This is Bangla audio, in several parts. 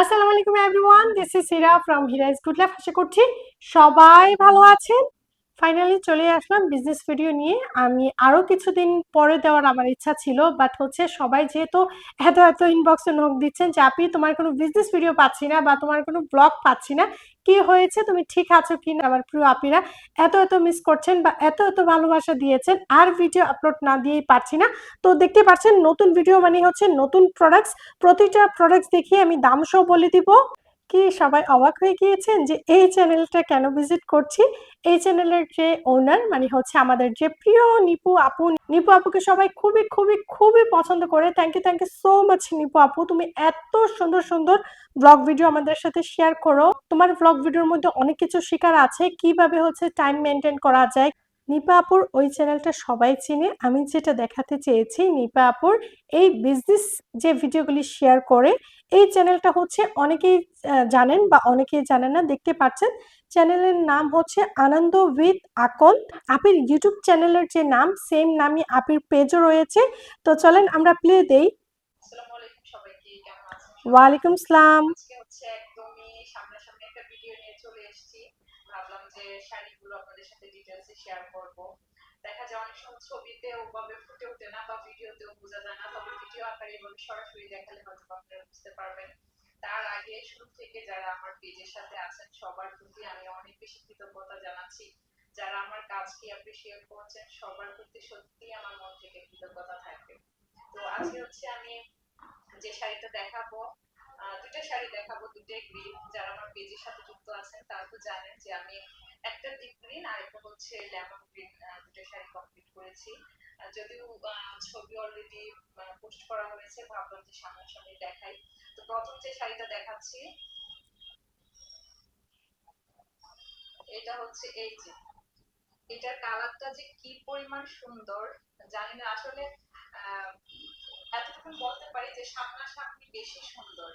আসসালামু আলাইকুম everyone this is Hira from Hira's good life আশা করছি সবাই ভালো আছেন। ফাইনালি চলে আসলাম বিজনেস ভিডিও নিয়ে। আমি আরও কিছুদিন পরে দেওয়ার আমার ইচ্ছা ছিল বাট হচ্ছে সবাই যেহেতু এত এত ইনবক্সে নোক দিচ্ছেন যে, আপনি তোমার কোনো বিজনেস ভিডিও পাচ্ছি না বা তোমার কোনো ব্লগ পাচ্ছি না। কি হয়েছে, তুমি ঠিক আছো কি না? আমার প্রিয় আপিরা, এত এত মিস করছেন বা এত এত ভালোবাসা দিয়েছেন, আর ভিডিও আপলোড না দিয়েই পারছি না। তো দেখতে পাচ্ছেন, নতুন ভিডিও মানে হচ্ছে নতুন প্রোডাক্টস প্রতিটা প্রোডাক্টস দেখিয়ে আমি দাম সহ বলে দিব। কি সবাই অবাক হয়ে গিয়েছেন যে এই চ্যানেলটা কেন ভিজিট করছি? এই চ্যানেলের যে ওনার মানে হচ্ছে আমাদের যে প্রিয় নিপু আপু, নিপু আপুকে সবাই খুবই খুবই খুবই পছন্দ করে। Thank you thank you so much Nipu আপু। তুমি এত সুন্দর সুন্দর ব্লগ ভিডিও আমাদের সাথে শেয়ার করো। তোমার ব্লগ ভিডিওর মধ্যে অনেক কিছু শেখার আছে। কীভাবে হচ্ছে টাইম মেনটেন করা যায়? নিপা আপুর ওই চ্যানেলটা সবাই চিনে। আমি যেটা দেখাতে চেয়েছি, নিপা আপুর এই বিজনেস যে ভিডিওগুলি শেয়ার করে, এই চ্যানেলটা হচ্ছে অনেকেই জানেন বা অনেকেই জানেন না, দেখতে পাচ্ছেন। চ্যানেলের নাম হচ্ছে আনন্দ উইথ আকন আপির ইউটিউব চ্যানেলের যে নাম সেম নামই আপির পেজও রয়েছে। তো চলেন আমরা প্লে দেই। ওয়ালাইকুম সালাম। হচ্ছে একদমই সামনাসামনি একটা ভিডিও নিয়ে চলে এসেছি। ভাবলাম যে শাড়িগুলো আপনাদের সাথে ডিটেলসে শেয়ার করব। দেখা যায় অনেক সময় ছবিতে ওভাবে ফুটে ওঠে না বা ভিডিওতেও বোঝা যায় না। তবে ভিডিও আকারে এভাবে সরাসরি দেখালে হয়তো আপনারা বুঝতে পারবেন। তার আগে শুরু থেকে যারা আমার পেজের সাথে আছেন, সবার প্রতি আমি অনেক বেশি কৃতজ্ঞতা জানাচ্ছি। যারা আমার কাজকে অ্যাপ্রিসিয়েট করছেন, সবার প্রতি সত্যি আমার মন থেকে কৃতজ্ঞতা থাকবে। তো আজকে হচ্ছে আমি যে শাড়িটা দেখাবো দুটা শাড়ি দেখাবো, দুটাই গ্রিন যারা আমার পেজের সাথে যুক্ত আছেন, তারা তো জানেন যে আমি একটা ডিপ গ্রিন আর একটা হচ্ছে লেমন গ্রিন দুটো শাড়ি কমপ্লিট করেছি। যদিও ছবি অলরেডি পোস্ট করা হয়েছে, ভাবলাম যে সামনাসামনি দেখাই। প্রথম যে শাড়িটা দেখাচ্ছি, এটা হচ্ছে এই যে। এটার কালারটা যে কি পরিমাণ সুন্দর, জানি না, আসলে এতটুকু বলতে পারি যে সামনাসামনি বেশি সুন্দর।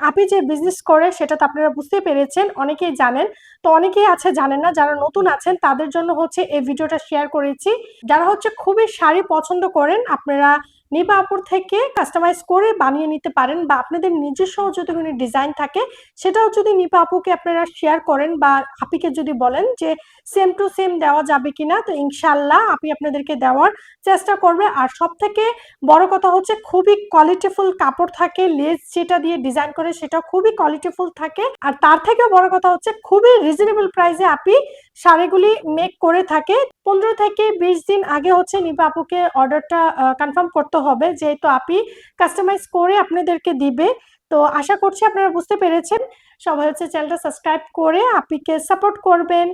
আপনি যে বিজনেস করে, সেটা তো আপনারা বুঝতে পেরেছেন, অনেকেই জানেন। তো অনেকেই আছে জানেন না, যারা নতুন আছেন, তাদের জন্য হচ্ছে এই ভিডিওটা শেয়ার করেছি। যারা হচ্ছে খুবই শাড়ি পছন্দ করেন, আপনারা নিবা আপুর থেকে কাস্টমাইজ করে বানিয়ে নিতে পারেন বা আপনাদের নিজস্ব যদি কোনো ডিজাইন থাকে, সেটাও যদি নিপা আপুকে আপনারা শেয়ার করেন বা আপিকে যদি বলেন যে সেম টু সেম দেওয়া যাবে কিনা, তো ইনশাল্লাহ আপনি আপনাদেরকে দেওয়ার চেষ্টা করবে। আর সব থেকে বড় কথা হচ্ছে খুবই কোয়ালিটিফুল কাপড় থাকে লেস যেটা দিয়ে ডিজাইন করে সেটা খুবই কোয়ালিটিফুল থাকে। আর তার থেকেও বড় কথা হচ্ছে খুবই রিজনেবল প্রাইসে আপনি শাড়িগুলি মেক করে থাকে। পনেরো থেকে বিশ দিন আগে হচ্ছে নিপা আপুকে অর্ডারটা কনফার্ম করতে হবে। যেহেতু আপনি কাস্টমাইজ করে আপনাদেরকে দিবে। তো আশা করছি আপনারা বুঝতে পেরেছেন। সবাই হচ্ছে চ্যানেলটা সাবস্ক্রাইব করে আপিকে সাপোর্ট করবেন।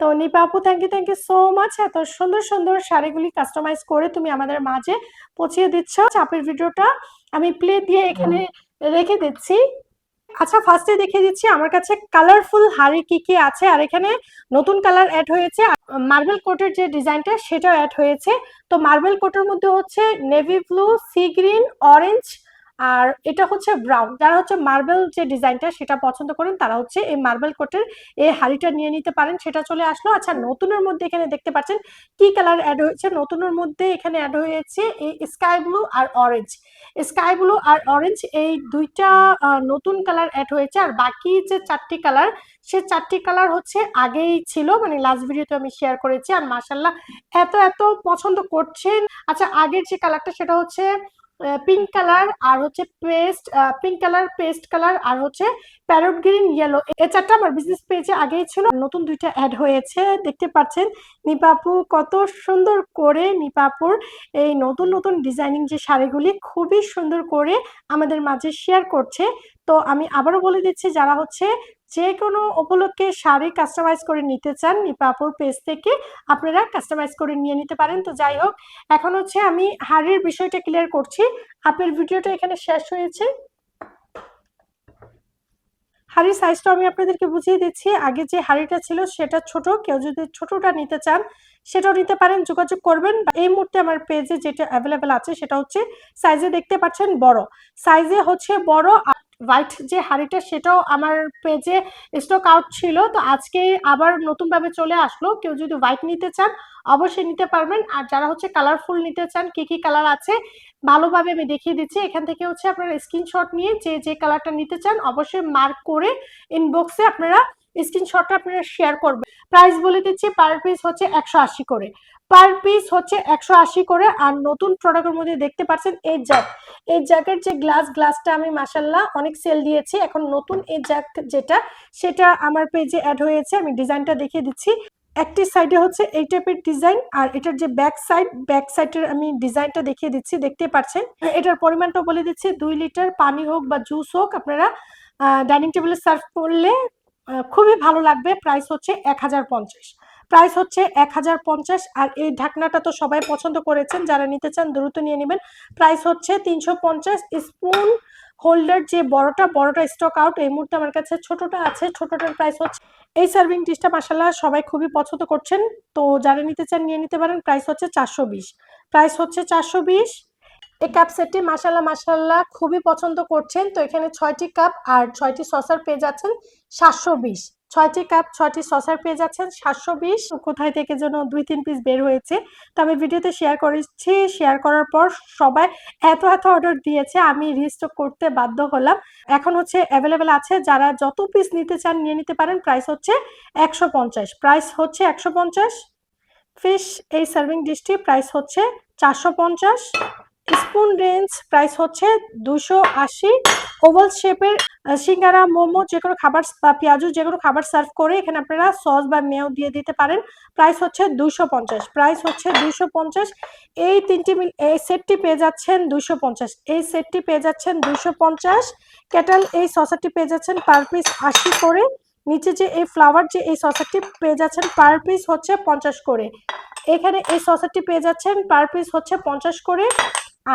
তো নিপা আপু thank you thank you so much এত সুন্দর সুন্দর শাড়িগুলি কাস্টমাইজ করে তুমি আমাদের মাঝে পৌঁছিয়ে দিচ্ছ। চাপের ভিডিওটা আমি প্লে দিয়ে এখানে রেখে দিচ্ছি। আচ্ছা ফার্স্টে দেখে দিচ্ছি, আমার কাছে কালারফুল হাড়ি কি কি আছে? আর এখানে নতুন কালার অ্যাড হয়েছে। মার্বেল কোটের যে ডিজাইনটা সেটাও অ্যাড হয়েছে। তো মার্বেল কোটের মধ্যে হচ্ছে navy blue sea green orange আর এটা হচ্ছে ব্রাউন যারা হচ্ছে মার্বেল যে ডিজাইনটা সেটা পছন্দ করেন, তারা হচ্ছে এই মার্বেল কোটের এই হাড়িটা নিয়ে নিতে পারেন। সেটা চলে আসলো। আচ্ছা নতুনের মধ্যে এখানে দেখতে পাচ্ছেন কি কালার অ্যাড হয়েছে? নতুনের মধ্যে এখানে অ্যাড হয়েছে এই স্কাই ব্লু আর অরেঞ্জ স্কাই ব্লু আর অরেঞ্জ এই দুইটা নতুন কালার অ্যাড হয়েছে। আর বাকি যে চারটি কালার সে চারটি কালার হচ্ছে আগেই ছিল। মানে লাস্ট ভিডিওতে আমি শেয়ার করেছি। আর মাসাল্লাহ এত এত পছন্দ করছেন। আচ্ছা আগের যে কালারটা সেটা হচ্ছে পিঙ্ক কালার আর হচ্ছে paste pink colour paste colour আর হচ্ছে প্যারট গ্রিন ইয়েলো এই চারটা আমার বিজনেস পেজে আগেই ছিল। নতুন দুইটা অ্যাড হয়েছে। দেখতে পাচ্ছেন নিপাপু কত সুন্দর করে নিপাপুর এই নতুন নতুন ডিজাইনিং যে শাড়িগুলি খুবই সুন্দর করে আমাদের মাঝে শেয়ার করছে। তো আমি আবারও বলে দিচ্ছি, যারা হচ্ছে যে কোনো উপলক্ষে শাড়ি কাস্টমাইজ করে নিতে চান নিপাপুর পেজ থেকে আপনারা কাস্টমাইজ করে নিয়ে নিতে পারেন। তো যাই হোক, এখন হচ্ছে আমি হাড়ির বিষয়টা ক্লিয়ার করছি। আপনার ভিডিওটা এখানে শেষ হয়েছে। হাড়ির সাইজটা আমি আপনাদেরকে বুঝিয়ে দিচ্ছি। আগে যে হাড়িটা ছিল সেটা ছোট, কেউ যদি ছোটটা নিতে চান সেটাও নিতে পারেন, যোগাযোগ করবেন। এই মুহূর্তে আমার পেজে যেটা অ্যাভেলেবেল আছে সেটা হচ্ছে সাইজে দেখতে পাচ্ছেন বড়। সাইজে হচ্ছে বড় হোয়াইট যে হাড়িটা সেটাও আমার পেজে স্টক আউট ছিল। তো আজকে আবার নতুনভাবে চলে আসলো। কেউ যদি হোয়াইট নিতে চান, অবশ্যই নিতে পারবেন। আর যারা হচ্ছে কালারফুল নিতে চান, কি কি কালার আছে, ভালোভাবে আমি দেখিয়ে দিচ্ছি। এখান থেকে হচ্ছে আপনারা স্ক্রিনশট নিয়ে যে যে কালারটা নিতে চান, অবশ্যই মার্ক করে ইনবক্সে আপনারা স্ক্রিনশটটা আপনারা শেয়ার করবেন। প্রাইস বলে দিচ্ছি পার পিস হচ্ছে একশো আশি করে। পার পিস হচ্ছে একশো আশি করে, আর নতুন প্রোডাক্টের মধ্যে দেখতে পাচ্ছেন এই জ্যাক এই জ্যাকের যে গ্লাস গ্লাসটা আমি মাসাল্লাহ অনেক সেল দিয়েছি। এখন নতুন এই জ্যাক যেটা, সেটা আমার পেজে অ্যাড হয়েছে। আমি ডিজাইনটা দেখিয়ে দিচ্ছি। একটি সাইডে হচ্ছে এই টাইপের ডিজাইন আর এটার যে ব্যাক সাইড ব্যাক সাইডের আমি ডিজাইনটা দেখিয়ে দিচ্ছি, দেখতে পাচ্ছেন। এটার পরিমাণটা বলে দিচ্ছি, দুই লিটার পানি হোক বা জুস হোক, আপনারা ডাইনিং টেবিলে সার্ভ করলে খুবই ভালো লাগবে। প্রাইস হচ্ছে এক হাজার পঞ্চাশ। প্রাইস হচ্ছে এক হাজার পঞ্চাশ আর এই ঢাকনাটা তো সবাই পছন্দ করেছেন। যারা নিতে চান দ্রুত নিয়ে নেবেন। প্রাইস হচ্ছে তিনশো পঞ্চাশ। স্পুন হোল্ডার যে বড়টা বড়টা স্টক আউট এই মুহূর্তে আমার কাছে ছোটটা আছে। ছোটটার প্রাইস হচ্ছে এই সার্ভিং ডিশটা মাসাল্লাহ সবাই খুবই পছন্দ করছেন। তো যারা নিতে চান নিয়ে নিতে পারেন। প্রাইস হচ্ছে চারশো বিশ। প্রাইস হচ্ছে চারশো বিশ। এই কাপ সেটটি মাসাল্লাহ মাসাল্লাহ খুবই পছন্দ করছেন। তো এখানে ছয়টি কাপ আর ছয়টি সসার পেয়ে যাচ্ছেন সাতশো বিশ। ছয়টি কাপ ছয়টি সসার পেয়ে যাচ্ছেন সাতশো বিশ। কোথায় থেকে যেন দুই, তিন পিস বের হয়েছে। তো আমি ভিডিওতে শেয়ার করেছি। শেয়ার করার পর সবাই এত এত অর্ডার দিয়েছে, আমি রিস্টক করতে বাধ্য হলাম। এখন হচ্ছে অ্যাভেলেবেল আছে। যারা যত পিস নিতে চান নিয়ে নিতে পারেন। প্রাইস হচ্ছে একশো পঞ্চাশ। প্রাইস হচ্ছে একশো পঞ্চাশ। ফিশ এই সার্ভিং ডিশটি প্রাইস হচ্ছে চারশো পঞ্চাশ। স্পুন রেঞ্জ প্রাইস হচ্ছে দুশো আশি। ওভাল শেপের সিঙ্গারা, মোমো, যে কোনো খাবার, বা পেঁয়াজু, যে কোনো খাবার সার্ভ করে এখানে আপনারা সস বা মেয় দিয়ে দিতে পারেন। প্রাইস হচ্ছে দুশো পঞ্চাশ। প্রাইস হচ্ছে দুশো পঞ্চাশ। এই তিনটি এই সেটটি পেয়ে যাচ্ছেন দুশো পঞ্চাশ। এই সেটটি পেয়ে যাচ্ছেন দুশো পঞ্চাশ। ক্যাটাল এই সসারটি পেয়ে যাচ্ছেন পার পিস আশি করে। নিচে যে এই ফ্লাওয়ার, যে এই সসারটি পেয়ে যাচ্ছেন পার পিস হচ্ছে পঞ্চাশ করে। এখানে এই সসারটি পেয়ে যাচ্ছেন পার পিস হচ্ছে পঞ্চাশ করে।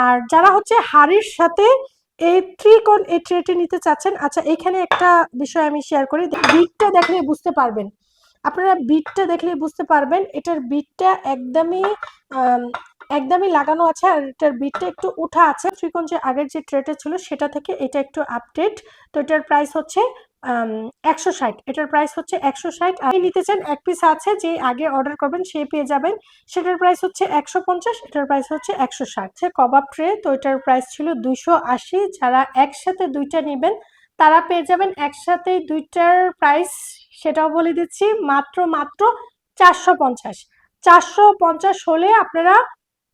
আর যারা হচ্ছে হাড়ির সাথে এই ত্রিকোণ এই ট্রেটি নিতে চাচ্ছেন আচ্ছা এখানে একটা বিষয় আমি শেয়ার করি। বিটটা দেখলে বুঝতে পারবেন। আপনারা বিটটা দেখলে বুঝতে পারবেন, এটার বিটটা একদমই একদমই লাগানো আছে আর এটার বিটটা একটু উঠা আছে। ত্রিকোণ যে আগের যে ট্রেটা ছিল, সেটা থেকে এটা একটু আপডেট তো এটার প্রাইস হচ্ছে একশো ষাট। এটার প্রাইস হচ্ছে একশো ষাট। আপনি নিতে চান এক পিস আছে, যে আগে অর্ডার করবেন, সে পেয়ে যাবেন। সেটার প্রাইস হচ্ছে একশো পঞ্চাশ, এটার প্রাইস হচ্ছে একশো ষাট। কবাব ট্রে তো এটার প্রাইস ছিল দুইশো আশি। যারা একসাথে দুইটা নেবেন, তারা পেয়ে যাবেন একসাথে দুইটার প্রাইস সেটাও বলে দিচ্ছি, মাত্র মাত্র চারশো পঞ্চাশ। চারশো পঞ্চাশ হলে আপনারা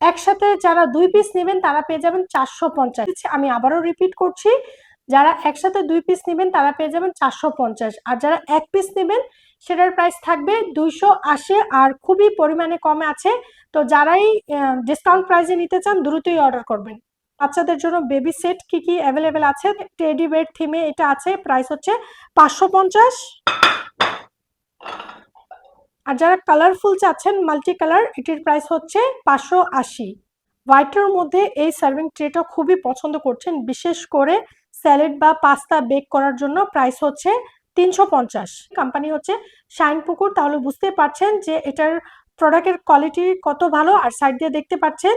একসাথে যারা দুই পিস নেবেন, তারা পেয়ে যাবেন চারশো পঞ্চাশ। আমি আবারও রিপিট করছি যারা একসাথে দুই পিস নেবেন, তারা পেয়ে যাবেন চারশো পঞ্চাশ। আর যারা এক পিস নেবেন, সেটার প্রাইস থাকবে দুইশো আশি। আর খুবই পরিমাণে কমে আছে। তো যারাই ডিসকাউন্ট প্রাইসে নিতে চান, দ্রুতই অর্ডার করবেন। বাচ্চাদের জন্য বেবি সেট কি কি অ্যাভেলেবেল আছে? টেডি বেড থিমে এটা আছে প্রাইস হচ্ছে পাঁচশো পঞ্চাশ। আর যারা কালারফুল চাচ্ছেন মাল্টি কালার এটির প্রাইস হচ্ছে পাঁচশো আশি। হোয়াইটের মধ্যে এই সার্ভিং ট্রেটা খুবই পছন্দ করছেন, বিশেষ করে স্যালাড বা পাস্তা বেক করার জন্য প্রাইস হচ্ছে তিনশো পঞ্চাশ। কোম্পানি হচ্ছে শাইন পুকুর তাহলে বুঝতে পারছেন যে এটার প্রোডাক্টের কোয়ালিটি কত ভালো। আর সাইড দিয়ে দেখতে পাচ্ছেন,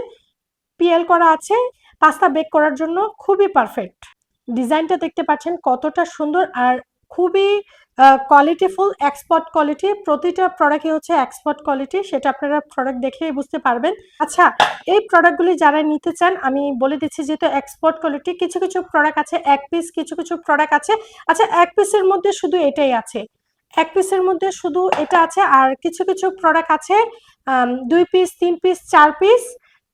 পিএল করা আছে। পাস্তা বেক করার জন্য খুবই পারফেক্ট। ডিজাইনটা দেখতে পাচ্ছেন কতটা সুন্দর আর খুবই কোয়ালিটিফুল এক্সপোর্ট কোয়ালিটি প্রতিটা প্রোডাক্টই হচ্ছে এক্সপোর্ট কোয়ালিটি সেটা আপনারা প্রোডাক্ট দেখেই বুঝতে পারবেন। আচ্ছা এই প্রোডাক্টগুলি যারা নিতে চান, আমি বলে দিচ্ছি যেহেতু এক্সপোর্ট কোয়ালিটি কিছু কিছু প্রোডাক্ট আছে, এক পিস কিছু কিছু প্রোডাক্ট আছে। আচ্ছা এক পিসের মধ্যে শুধু এটাই আছে। এক পিসের মধ্যে শুধু এটা আছে, আর কিছু কিছু প্রোডাক্ট আছে দুই পিস তিন পিস চার পিস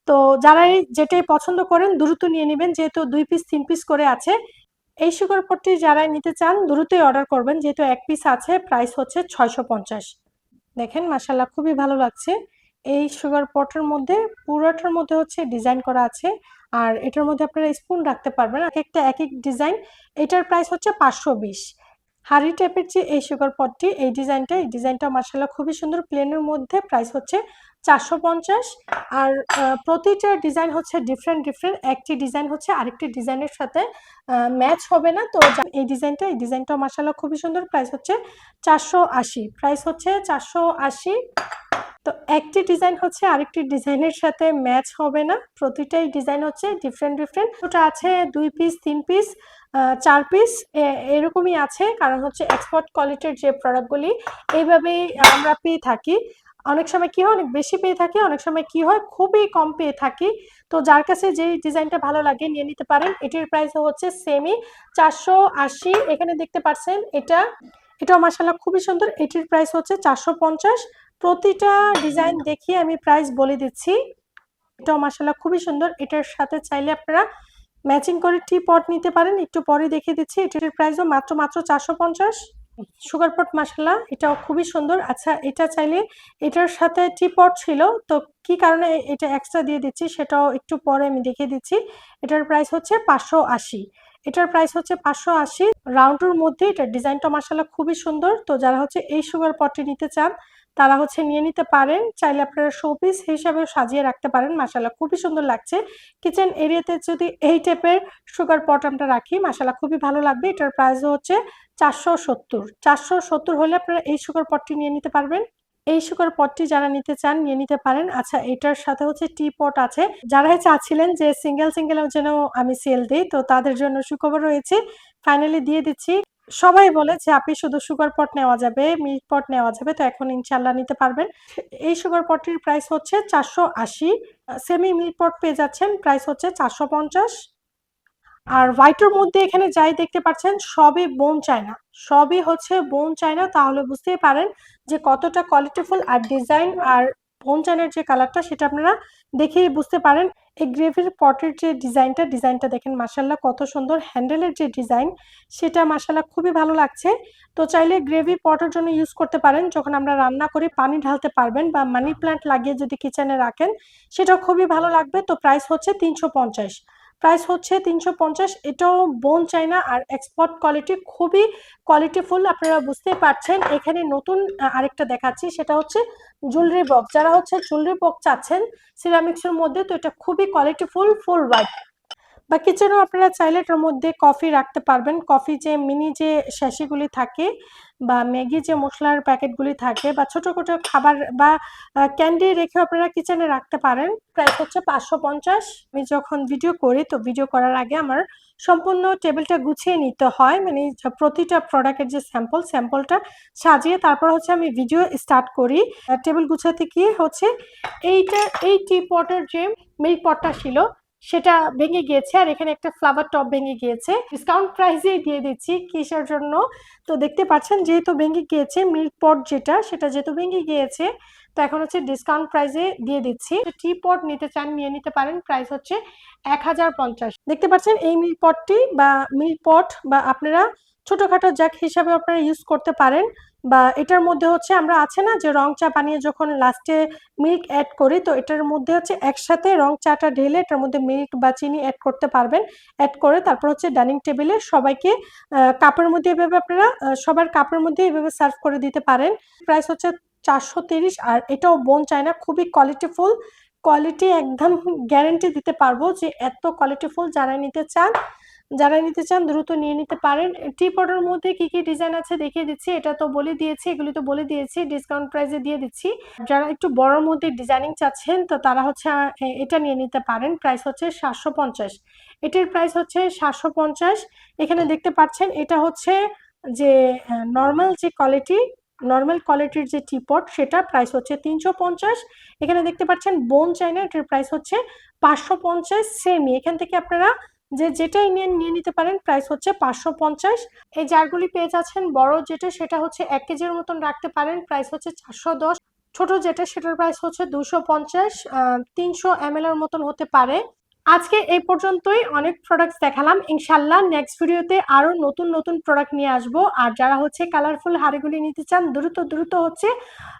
তো যারা যেটাই পছন্দ করেন, দ্রুত নিয়ে নেবেন, যেহেতু দুই পিস তিন পিস করে আছে। এই সুগার পটটি যারা নিতে চান, দ্রুতই অর্ডার করবেন। যেহেতু এক পিস আছে প্রাইস হচ্ছে ছয়শো পঞ্চাশ। দেখেন মাসাল্লাহ খুবই ভালো লাগছে। এই সুগার পটের মধ্যে, পুরোটার মধ্যে হচ্ছে ডিজাইন করা আছে। আর এটার মধ্যে আপনারা স্পুন রাখতে পারবেন। এক একটা এক এক ডিজাইন এটার প্রাইস হচ্ছে পাঁচশো বিশ। হাড়ি টাইপের যে এই সুগার পটটি, এই ডিজাইনটা এই ডিজাইনটা মাসাল্লাহ খুবই সুন্দর। প্লেনের মধ্যে প্রাইস হচ্ছে চারশো পঞ্চাশ। আর প্রতিটা ডিজাইন হচ্ছে ডিফারেন্ট ডিফারেন্ট একটি ডিজাইন হচ্ছে আরেকটি ডিজাইনের সাথে ম্যাচ হবে না। তো এই ডিজাইনটা এই ডিজাইনটা মাসাল্লাহ খুবই সুন্দর। প্রাইস হচ্ছে চারশো আশি। প্রাইস হচ্ছে চারশো আশি। তো একটি ডিজাইন হচ্ছে আরেকটি ডিজাইনের সাথে ম্যাচ হবে না। প্রতিটাই ডিজাইন হচ্ছে ডিফারেন্ট ডিফারেন্ট ওটা আছে দুই পিস তিন পিস চার পিস এরকমই আছে। কারণ হচ্ছে এক্সপোর্ট কোয়ালিটির যে প্রোডাক্টগুলি এইভাবেই আমরা পেয়ে থাকি। অনেক সময় কি হয়, অনেক বেশি পেয়ে থাকি, অনেক সময় কি হয়, খুবই কম পেয়ে থাকি। তো যার কাছে যে ডিজাইনটা ভালো লাগে নিয়ে নিতে পারেন। এটির প্রাইস হচ্ছে সেমি চারশো আশি। এখানে দেখতে পাচ্ছেন এটা। এটাও মাসাল্লাহ খুবই সুন্দর। এটির প্রাইস হচ্ছে চারশো পঞ্চাশ। প্রতিটা ডিজাইন দেখিয়ে আমি প্রাইস বলে দিচ্ছি। এটাও মাসাল্লাহ খুবই সুন্দর। এটার সাথে চাইলে আপনারা ম্যাচিং করে টি পট নিতে পারেন। একটু পরে দেখিয়ে দিচ্ছি। এটির প্রাইসও মাত্র মাত্র চারশো পঞ্চাশ। সুগার পট মাসাল্লাহ এটাও খুবই সুন্দর। আচ্ছা এটা চাইলে এটার সাথে টি পট ছিল, তো কি কারণে এটা এক্সট্রা দিয়ে দিচ্ছি সেটাও একটু পরে আমি দেখিয়ে দিচ্ছি। এটার প্রাইস হচ্ছে পাঁচশো আশি। এটার প্রাইস হচ্ছে পাঁচশো আশি। রাউন্ডের মধ্যে এটার ডিজাইনটা মাসাল্লাহ খুবই সুন্দর। তো যারা হচ্ছে এই সুগার পটটি নিতে চান তারা হচ্ছে নিয়ে নিতে পারেন। চাইলে আপনারা শোপিস হিসাবেও সাজিয়ে রাখতে পারেন। মাসাল্লাহ খুবই সুন্দর লাগছে। কিচেন এরিয়াতে যদি এই টাইপের সুগার পট আমরা রাখি মাসাল্লাহ খুবই ভালো লাগবে। এটার প্রাইস হচ্ছে চারশো সত্তর। চারশো সত্তর হলে আপনারা এই সুগার পটটি নিয়ে নিতে পারবেন। এই সুগার পটটি যারা নিতে চান, নিয়ে নিতে পারেন। আচ্ছা এটার সাথে হচ্ছে টি পট আছে। যারা চাচ্ছিলেন যে সিঙ্গেল সিঙ্গেল যেন আমি সেল দিই, তো তাদের জন্য সুখবর রয়েছে। ফাইনালি দিয়ে দিচ্ছি। সবাই বলে যে আপনি শুধু সুগার পট নেওয়া যাবে মিল্ক পট নেওয়া যাবে, তো এখন ইনশাল্লাহ নিতে পারবেন। এই সুগার পটটির প্রাইস হচ্ছে চারশো আশি সেমি মিল্ক পট পেয়ে যাচ্ছেন প্রাইস হচ্ছে চারশো পঞ্চাশ। আর হোয়াইটের মধ্যে এখানে যাই দেখতে পাচ্ছেন, সবই বোন চায়না সবই হচ্ছে বোন চায়না তাহলে বুঝতেই পারেন যে কতটা কোয়ালিটিফুল আর ডিজাইন আর বোন চায়নার যে কালারটা সেটা আপনারা দেখেই বুঝতে পারেন। এই গ্রেভির পটের যে ডিজাইনটা ডিজাইনটা দেখেন মাসাল্লাহ কত সুন্দর। হ্যান্ডেলের যে ডিজাইন, সেটা মাসাল্লাহ খুবই ভালো লাগছে। তো চাইলে গ্রেভি পটের জন্য ইউজ করতে পারেন। যখন আমরা রান্না করে, পানি ঢালতে পারবেন বা মানি প্লান্ট লাগিয়ে যদি কিচেনে রাখেন সেটা খুবই ভালো লাগবে। তো প্রাইস হচ্ছে তিনশো পঞ্চাশ। প্রাইস হচ্ছে তিনশো পঞ্চাশ। এটাও বোন চাইনা আর এক্সপোর্ট কোয়ালিটি খুবই কোয়ালিটিফুল আপনারা বুঝতেই পারছেন। এখানে নতুন আরেকটা দেখাচ্ছি, সেটা হচ্ছে জুয়েলারি বক্স যারা হচ্ছে জুয়েলারি বক্স চাচ্ছেন সিরামিক্সের মধ্যে, তো এটা খুবই কোয়ালিটিফুল ফুল হোয়াইট বা কিচেনও আপনারা চাইলে এটার মধ্যে কফি রাখতে পারবেন। কফি যে মিনি যে শ্যাশিগুলি থাকে বা ম্যাগি যে মশলার প্যাকেটগুলি থাকে বা ছোট ছোট খাবার বা ক্যান্ডি রেখে আপনারা কিচেনে রাখতে পারেন। প্রাইস হচ্ছে পাঁচশো পঞ্চাশ। আমি যখন ভিডিও করি, তো ভিডিও করার আগে আমার সম্পূর্ণ টেবিলটা গুছিয়ে নিতে হয়। মানে প্রতিটা প্রোডাক্টের যে স্যাম্পল স্যাম্পলটা সাজিয়ে তারপর হচ্ছে আমি ভিডিও স্টার্ট করি। টেবিল গুছাতে গিয়ে হচ্ছে এইটা, এই টি পটের যে মিল্ক পটটা ছিল সেটা ভেঙে গিয়েছে আর এখানে একটা ফ্লাওয়ার টপ ভেঙে গিয়েছে। ডিসকাউন্ট প্রাইসেই দিয়ে দিচ্ছি কিসের জন্য? তো দেখতে পাচ্ছেন যেহেতু ভেঙে গিয়েছে মিল্ক পট যেটা, সেটা যেহেতু ভেঙে গিয়েছে, তো এখন হচ্ছে ডিসকাউন্ট প্রাইসে দিয়ে দিচ্ছি। টি পট নিতে চান, নিয়ে নিতে পারেন প্রাইস হচ্ছে এক হাজার পঞ্চাশ। দেখতে পাচ্ছেন এই মিল্ক পটটি বা মিল্ক পট বা আপনারা ছোটোখাটো জ্যাক হিসাবে আপনারা ইউজ করতে পারেন। বা এটার মধ্যে হচ্ছে আমরা আছে না যে রং চা বানিয়ে যখন লাস্টে মিল্ক অ্যাড করি, তো এটার মধ্যে হচ্ছে একসাথে রং চাটা ঢেলে এটার মধ্যে মিল্ক বা চিনি অ্যাড করতে পারবেন। অ্যাড করে তারপর হচ্ছে ডাইনিং টেবিলে সবাইকে কাপের মধ্যে এভাবে আপনারা সবার কাপের মধ্যে এভাবে সার্ভ করে দিতে পারেন। প্রাইস হচ্ছে চারশো তিরিশ আর এটাও বোন চায় না, খুবই কোয়ালিটিফুল কোয়ালিটি একদম গ্যারেন্টি দিতে পারব যে এত কোয়ালিটিফুল যারা নিতে চান যারা নিতে চান দ্রুত নিয়ে নিতে পারেন। টি পটের মধ্যে কি কি ডিজাইন আছে দেখিয়ে দিচ্ছি। এটা তো বলে দিয়েছি, এগুলি তো বলে দিয়েছি ডিসকাউন্ট প্রাইসে দিয়ে দিচ্ছি। যারা একটু বড়র মধ্যে ডিজাইনিং চাচ্ছেন, তো তারা হচ্ছে এটা নিয়ে নিতে পারেন। প্রাইস হচ্ছে সাতশো পঞ্চাশ। এটির প্রাইস হচ্ছে সাতশো পঞ্চাশ। এখানে দেখতে পাচ্ছেন, এটা হচ্ছে যে নর্মাল যে কোয়ালিটি নর্মাল কোয়ালিটির যে টিপট সেটা প্রাইস হচ্ছে তিনশো পঞ্চাশ। এখানে দেখতে পাচ্ছেন বোন চাইনা এটার প্রাইস হচ্ছে পাঁচশো পঞ্চাশ সেমি এখান থেকে আপনারা যে যেটা নিয়ে নিয়ে নিতে পারেন প্রাইস হচ্ছে পাঁচশো পঞ্চাশ। এই জারগুলি পেয়ে যাচ্ছেন, বড় যেটা সেটা হচ্ছে এক কেজির মতন রাখতে পারেন প্রাইস হচ্ছে চারশো দশ। ছোট যেটা সেটার প্রাইস হচ্ছে দুশো পঞ্চাশ তিনশো এম এর মতন হতে পারে। আজকে এই পর্যন্তই। অনেক প্রোডাক্টস দেখালাম। ইনশাল্লাহ নেক্সট ভিডিওতে আরও নতুন নতুন প্রোডাক্ট নিয়ে আসব। আর যারা হচ্ছে কালারফুল হাড়িগুলি নিতে চান, দ্রুত দ্রুত হচ্ছে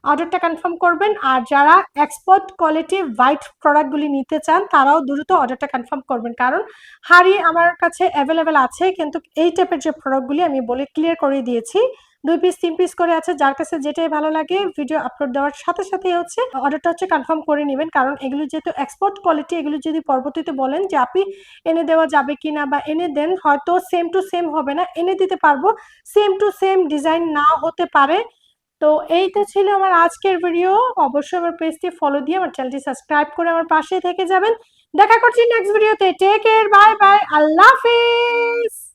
অর্ডারটা কনফার্ম করবেন। আর যারা এক্সপোর্ট কোয়ালিটি হোয়াইট প্রোডাক্টগুলি নিতে চান, তারাও দ্রুত অর্ডারটা কনফার্ম করবেন। কারণ হাড়ি আমার কাছে অ্যাভেলেবেল আছে, কিন্তু এই টাইপের যে প্রোডাক্টগুলি আমি বলে ক্লিয়ার করে দিয়েছি দুই পিস তিন পিস করে আছে। যার কাছে যেটাই ভালো লাগে ভিডিও আপলোড দেওয়ার সাথে সাথে হচ্ছে অর্ডারটা হচ্ছে কনফার্ম করে নেবেন। কারণ এগুলো যেহেতু এক্সপোর্ট কোয়ালিটি এগুলো যদি পরবর্তীতে বলেন যে আপনি এনে দেওয়া যাবে কিনা বা এনে দেন, হয়তো সেম টু সেম হবে না। এনে দিতে পারব সেম টু সেম ডিজাইন না হতে পারে। তো এই তো ছিল আমার আজকের ভিডিও অবশ্যই আমার পেজটি ফলো দিয়ে আমার চ্যানেলটি সাবস্ক্রাইব করে আমার পাশে থেকে যাবেন। দেখা করছি নেক্সট ভিডিওতে টেক কেয়ার বাই বাই আল্লাহ হাফিজ!